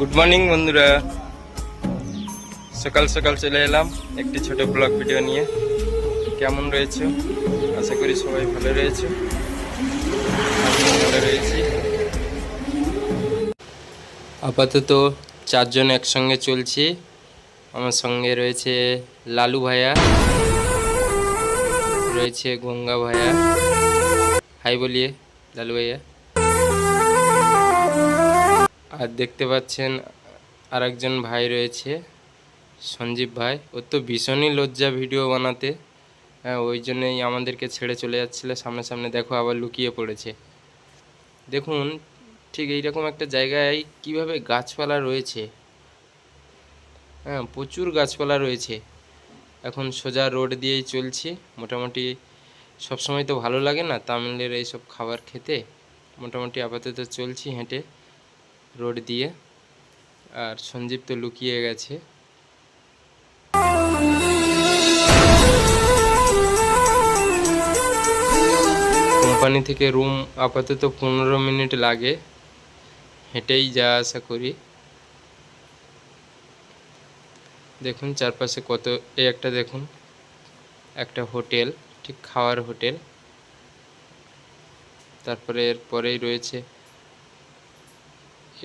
Good morning বন্ধুরা। সকাল সকাল চলে এলাম একটি ছোট ব্লগ ভিডিও নিয়ে। কেমন রয়েছে? আশা করি সবাই ভালো রয়েছে। ভালো রয়েছি। আপাতত চারজন একসঙ্গে চলছি। আমার সঙ্গে রয়েছে লালু ভাইয়া, রয়েছে গঙ্গা ভাইয়া। হাই বলিয়ে, লালু ভাইয়া। আর দেখতে পাচ্ছেন, আরেকজন ভাই রয়েছে, সঞ্জীব ভাই। ওর তো ভীষণই লজ্জা ভিডিও বানাতে। হ্যাঁ ওই জন্যই আমাদেরকে ছেড়ে চলে যাচ্ছিল। সামনে সামনে দেখো আবার লুকিয়ে পড়েছে। দেখুন, ঠিক এইরকম একটা জায়গায় কীভাবে গাছপালা রয়েছে। হ্যাঁ প্রচুর গাছপালা রয়েছে। এখন সোজা রোড দিয়েই চলছি। মোটামুটি সবসময় তো ভালো লাগে না তামিলের এইসব খাবার খেতে। মোটামুটি আপাতত চলছি হেঁটে। রোড দিয়ে, আর সঞ্জীব তো লুকিয়ে গেছে। কোম্পানি থেকে রুম আপাতত পনেরো মিনিট লাগে। হেঁটেই যা আসা করি। দেখুন চারপাশে কত, এই একটা দেখুন, একটা হোটেল, ঠিক খাওয়ার হোটেল। তারপরে এরপরেই রয়েছে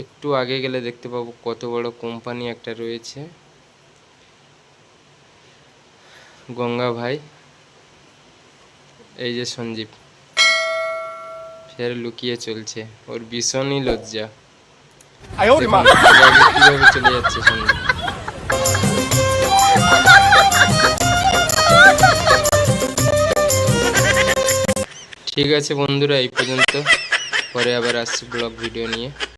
একটু আগে গেলে দেখতে পাবো কত বড় কোম্পানি একটা রয়েছে। গঙ্গা ভাই এই যে সঞ্জীব ফের লুকিয়ে চলছে ওর ভীষণই লজ্জা। কীভাবে চলে যাচ্ছে সঞ্জীব। ঠিক আছে বন্ধুরা এই পর্যন্ত। পরে আবার আসছি ব্লগ ভিডিও নিয়ে।